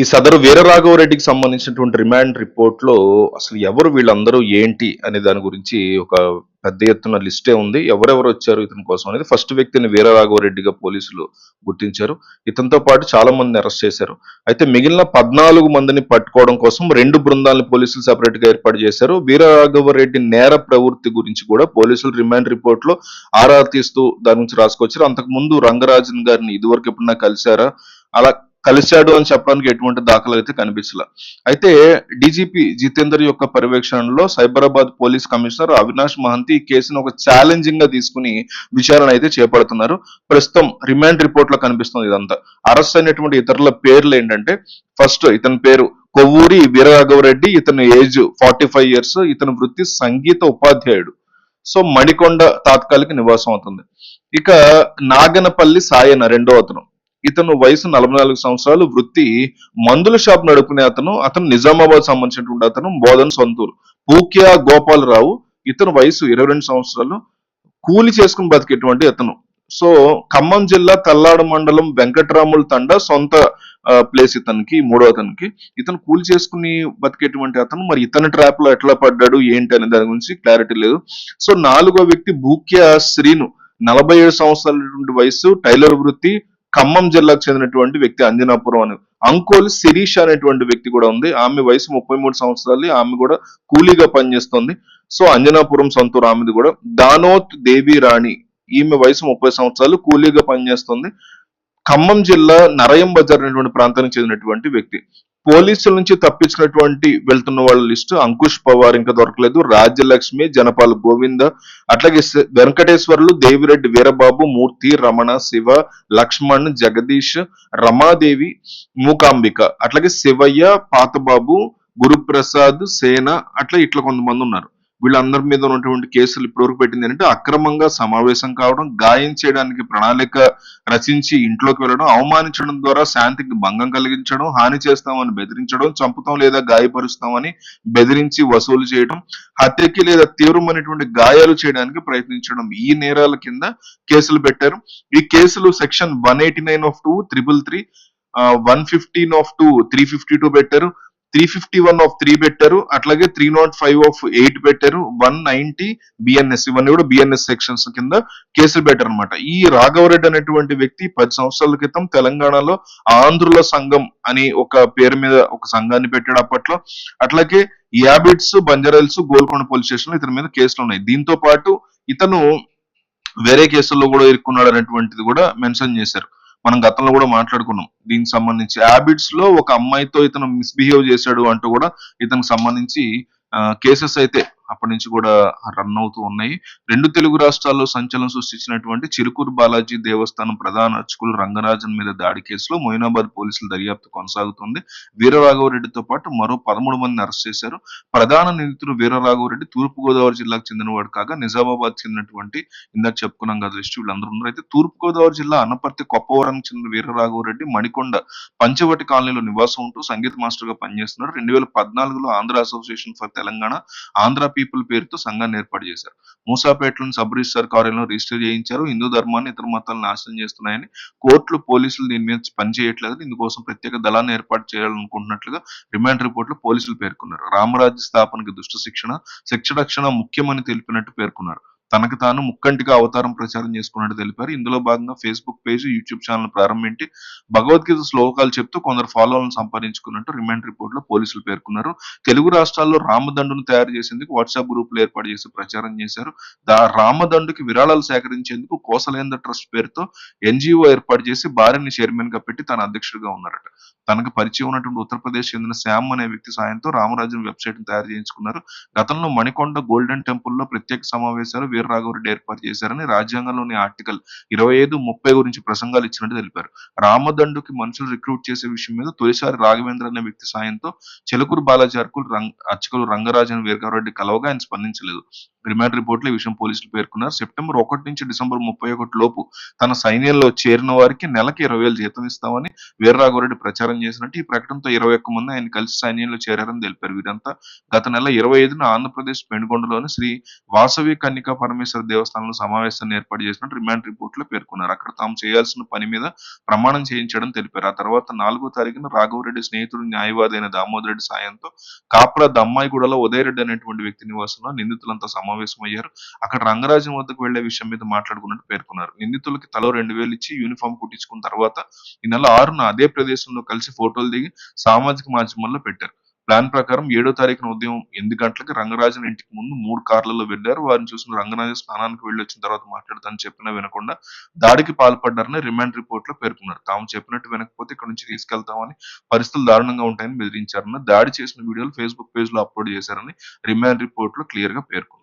ఈ సదరు వీరరాఘవరెడ్డికి సంబంధించినటువంటి రిమాండ్ రిపోర్ట్లో అసలు ఎవరు వీళ్ళందరూ ఏంటి అనే దాని గురించి ఒక పెద్ద ఎత్తున లిస్టే ఉంది. ఎవరెవరు వచ్చారు ఇతని కోసం అనేది ఫస్ట్ వ్యక్తిని వీరరాఘవరెడ్డిగా పోలీసులు గుర్తించారు. ఇతనితో పాటు చాలా మందిని అరెస్ట్ చేశారు. అయితే మిగిలిన పద్నాలుగు మందిని పట్టుకోవడం కోసం రెండు బృందాలను పోలీసులు సెపరేట్గా ఏర్పాటు చేశారు. వీరరాఘవరెడ్డి నేర ప్రవృత్తి గురించి కూడా పోలీసులు రిమాండ్ రిపోర్ట్లో ఆరా తీస్తూ దాని గురించి రాసుకొచ్చారు. అంతకు ముందు రంగరాజన్ గారిని ఇదివరకు ఎప్పుడన్నా కలిశారా? అలా కలిశాడు అని చెప్పడానికి ఎటువంటి దాఖలు అయితే కనిపించలే. అయితే డీజీపీ జితేందర్ యొక్క పర్యవేక్షణలో సైబరాబాద్ పోలీస్ కమిషనర్ అవినాష్ మహంతి ఈ కేసును ఒక ఛాలెంజింగ్గా తీసుకుని విచారణ అయితే చేపడుతున్నారు. ప్రస్తుతం రిమాండ్ రిపోర్ట్లో కనిపిస్తుంది ఇదంతా. అరెస్ట్ అయినటువంటి ఇతరుల పేర్లు ఏంటంటే ఫస్ట్ ఇతని పేరు కొవ్వూరి వీరరాఘవరెడ్డి ఇతని ఏజ్ ఫార్టీ ఫైవ్ ఇయర్స్ ఇతని వృత్తి సంగీత ఉపాధ్యాయుడు. సో మణికొండ తాత్కాలిక నివాసం అవుతుంది. ఇక నాగనపల్లి సాయన రెండో అతను. ఇతను వయసు నలభై నాలుగు సంవత్సరాలు వృత్తి మందుల షాప్ నడుపుకునే అతను అతను నిజామాబాద్ సంబంధించినటువంటి అతను బోధన్ సొంతూరు. పూక్యా గోపాలరావు ఇతను వయసు ఇరవై రెండు సంవత్సరాలు కూలి చేసుకుని బతికేటువంటి అతను. సో ఖమ్మం జిల్లా తల్లాడ మండలం వెంకటరాముల తండ సొంత ప్లేస్ ఇతనికి మూడో అతనికి. ఇతను కూలి చేసుకుని బతికేటువంటి అతను మరి ఇతని ట్రాప్లో ఎట్లా పడ్డాడు ఏంటి అనే దాని గురించి క్లారిటీ లేదు. సో నాలుగో వ్యక్తి భూక్య శ్రీను నలభై ఏడు సంవత్సరాల వయసు టైలర్ వృత్తి ఖమ్మం జిల్లాకు చెందినటువంటి వ్యక్తి అంజనాపురం అని. అంకోల్ శిరీష్ అనేటువంటి వ్యక్తి కూడా ఉంది. ఆమె వయసు ముప్పై మూడు సంవత్సరాలు. ఆమె కూడా కూలీగా పనిచేస్తుంది. సో అంజనాపురం సొంతూరు ఆమెది కూడా. దానోత్ దేవి రాణి ఈమె వయసు ముప్పై సంవత్సరాలు. కూలీగా పనిచేస్తుంది. ఖమ్మం జిల్లా నరయం బజార్ అనేటువంటి ప్రాంతానికి చెందినటువంటి వ్యక్తి. పోలీసుల నుంచి తప్పించినటువంటి వెళ్తున్న వాళ్ళ లిస్టు అంకుష్ పవార్ ఇంకా దొరకలేదు. రాజ్యలక్ష్మి జనపాల్ గోవింద అట్లాగే వెంకటేశ్వర్లు దేవిరెడ్డి వీరబాబు మూర్తి రమణ శివ లక్ష్మణ్ జగదీష్ రమాదేవి మూకాంబిక. అట్లాగే శివయ్య పాతబాబు గురుప్రసాద్ సేన అట్లా ఇట్లా కొంతమంది ఉన్నారు. వీళ్ళందరి మీద ఉన్నటువంటి కేసులు ఇప్పటివరకు పెట్టింది ఏంటంటే అక్రమంగా సమావేశం కావడం గాయం చేయడానికి ప్రణాళిక రచించి ఇంట్లోకి వెళ్ళడం అవమానించడం ద్వారా శాంతికి భంగం కలిగించడం హాని చేస్తామని బెదిరించడం చంపుతాం లేదా గాయపరుస్తామని బెదిరించి వసూలు చేయడం హత్యకి లేదా తీవ్రమైనటువంటి గాయాలు చేయడానికి ప్రయత్నించడం ఈ నేరాల కింద కేసులు పెట్టారు. ఈ కేసులు section one eighty nine of two triple three one fifteen of two three fifty two పెట్టారు. Three fifty one of three పెట్టారు. అట్లాగే three nought five of eight పెట్టారు. వన్ నైన్టీ బిఎన్ఎస్ ఇవన్నీ కూడా బిఎన్ఎస్ సెక్షన్స్ కింద కేసులు పెట్టారు అనమాట ఈ రాఘవరెడ్డి అనేటువంటి వ్యక్తి పది సంవత్సరాల క్రితం తెలంగాణలో ఆంధ్రుల సంఘం అని ఒక పేరు మీద ఒక సంఘాన్ని పెట్టాడు అప్పట్లో. అట్లాగే యాబిట్స్ బంజారాల్స్ గోల్కొండ పోలీస్ స్టేషన్లో ఇతని మీద కేసులు ఉన్నాయి. దీంతో పాటు ఇతను వేరే కేసుల్లో కూడా ఇరుక్కున్నాడు అనేటువంటిది కూడా మెన్షన్ చేశారు. మనం గతంలో కూడా మాట్లాడుకున్నాం. దీనికి సంబంధించి హ్యాబిట్స్లో ఒక అమ్మాయితో ఇతను మిస్బిహేవ్ చేశాడు అంటూ కూడా ఇతనికి సంబంధించి కేసెస్ అయితే అప్పటి నుంచి కూడా రన్ అవుతూ ఉన్నాయి. రెండు తెలుగు రాష్ట్రాల్లో సంచలనం సృష్టించినటువంటి చిరుకూరు బాలాజీ దేవస్థానం ప్రధాన అర్చకులు రంగరాజన్ మీద దాడి కేసులో మొయినాబాద్ పోలీసులు దర్యాప్తు కొనసాగుతుంది. వీరరాఘవరెడ్డితో పాటు మరో పదమూడు మందిని అరెస్ట్ చేశారు. ప్రధాన నిందితుడు వీరరాఘవరెడ్డి తూర్పు గోదావరి జిల్లాకు చెందినవాడు కాగా నిజామాబాద్ చెందినటువంటి ఇందాక చెప్పుకున్నాం కదా లిస్ట్ వీళ్ళందరూ ఉన్నారు. అయితే తూర్పు గోదావరి జిల్లా అనపర్తి కొప్పవరానికి చెందిన వీరరాఘవరెడ్డి మణికొండ పంచవటి కాలనీలో నివాసం ఉంటూ సంగీత మాస్టర్గా పనిచేస్తున్నాడు. రెండు వేల పద్నాలుగులో Andhra association for Telangana Andhra people పేరుతో సంఘాన్ని ఏర్పాటు చేశారు. మూసాపేటలోని సబ్ రిజిస్టర్ కార్యాలయంలో రిజిస్టర్ చేయించారు. హిందూ ధర్మాన్ని ఇతర మతాలను నాశనం చేస్తున్నాయని కోర్టులు పోలీసులు దీని మీద పనిచేయట్లేదు. ఇందుకోసం ప్రత్యేక దళాన్ని ఏర్పాటు చేయాలనుకుంటున్నట్లుగా రిమాండ్ రిపోర్ట్లో పోలీసులు పేర్కొన్నారు. రామరాజ్య స్థాపనకి దుష్ట శిక్షణ శిక్ష రక్షణ ముఖ్యమని తెలిపినట్టు పేర్కొన్నారు. తనకు తాను ముక్కంటిగా అవతారం ప్రచారం చేసుకున్నట్టు తెలిపారు. ఇందులో భాగంగా ఫేస్బుక్ పేజ్ యూట్యూబ్ ఛానల్ ప్రారంభించి భగవద్గీత శ్లోకాలు చెప్తూ కొందరు ఫాలోవర్లను సంపాదించుకున్నట్టు రిమాండ్ రిపోర్ట్లో పోలీసులు పేర్కొన్నారు. తెలుగు రాష్ట్రాల్లో రామదండును తయారు చేసేందుకు వాట్సాప్ గ్రూపులు ఏర్పాటు చేసి ప్రచారం చేశారు. దా రామదండుకి విరాళాలు సేకరించేందుకు కోసలేంద్ర ట్రస్ట్ పేరుతో ఎన్జిఓ ఏర్పాటు చేసి భార్యని చైర్మన్గా పెట్టి తన అధ్యక్షుడిగా ఉన్నారట. తనకు పరిచయం ఉన్నటువంటి ఉత్తరప్రదేశ్ చెందిన శ్యామ్ అనే వ్యక్తి సాయంతో రామరాజ్యం వెబ్సైట్ని తయారు చేయించుకున్నారు. గతంలో మణికొండ గోల్డెన్ టెంపుల్లో ప్రత్యేక సమావేశాలు వీరరాఘవరెడ్డి ఏర్పాటు చేశారని రాజ్యాంగంలోని ఆర్టికల్ ఇరవై ఐదు ముప్పై గురించి ప్రసంగాలు ఇచ్చినట్టు తెలిపారు. రామదండుకి మనుషులు రిక్రూట్ చేసే విషయం మీద తొలిసారి రాఘవేంద్ర అనే వ్యక్తి సాయంతో చెలుకూరు బాలాజీ అర్కులు రంగ్ అర్చకులు రంగరాజన్ వీరగారెడ్డి కలవగా ఆయన స్పందించలేదు. రిమాండ్ రిపోర్ట్లో ఈ విషయం పోలీసులు పేర్కొన్నారు. సెప్టెంబర్ ఒకటి నుంచి డిసెంబర్ ముప్పై ఒకటి లోపు తన సైన్యంలో చేరిన వారికి నెలకి ఇరవై వేలు జీతం ఇస్తామని వీరరాఘవరెడ్డి ప్రచారం చేసినట్టు ఈ ప్రకటనతో ఇరవై ఒక్క మంది ఆయన కలిసి సైన్యంలో చేరారని తెలిపారు. వీరంతా గత నెల ఇరవై ఐదున ఆంధ్రప్రదేశ్ పెనుగొండలోని శ్రీ వాసవి కన్యకా పరమేశ్వర దేవస్థానంలో సమావేశాన్ని ఏర్పాటు చేసినట్టు రిమాండ్ రిపోర్ట్లో పేర్కొన్నారు. అక్కడ తాము చేయాల్సిన పని మీద ప్రమాణం చేయించడం తెలిపారు. ఆ తర్వాత నాలుగో తారీఖున రాఘవరెడ్డి స్నేహితుడు న్యాయవాది అయిన దామోదరెడ్డి సాయంతో కాపుల దమ్మాయిగూడలో ఉదయరెడ్డి అనేటువంటి వ్యక్తి నివాసంలో నిందితులంతా సమావేశమయ్యారు. అక్కడ రంగరాజం వద్దకు వెళ్ళే విషయం మీద మాట్లాడుకున్నట్టు పేర్కొన్నారు. నిందితులకి తలో రెండు వేలు ఇచ్చి యూనిఫామ్ కుట్టించుకున్న తర్వాత ఈ నెల ఆరున అదే ప్రదేశంలో కలిసి ఫోటోలు దిగి సామాజిక మాధ్యమాల్లో పెట్టారు. ప్లాన్ ప్రకారం ఏడో తారీఖున ఉదయం ఎనిమిది గంటలకు రంగరాజన్ ఇంటికి ముందు మూడు కార్లలో వెళ్ళారు వారిని చూసిన రంగరాజన్ స్నానానికి వెళ్ళి వచ్చిన తర్వాత మాట్లాడతానని చెప్పినా వినకుండా దాడికి పాల్పడ్డారని రిమాండ్ రిపోర్ట్లో పేర్కొన్నారు. తాము చెప్పినట్టు వినకపోతే ఇక్కడ నుంచి తీసుకెళ్తామని పరిస్థితులు దారుణంగా ఉంటాయని బెదిరించారని దాడి చేసిన వీడియోలు ఫేస్బుక్ పేజ్లో అప్లోడ్ చేశారని రిమాండ్ రిపోర్ట్లో క్లియర్గా పేర్కొన్నారు.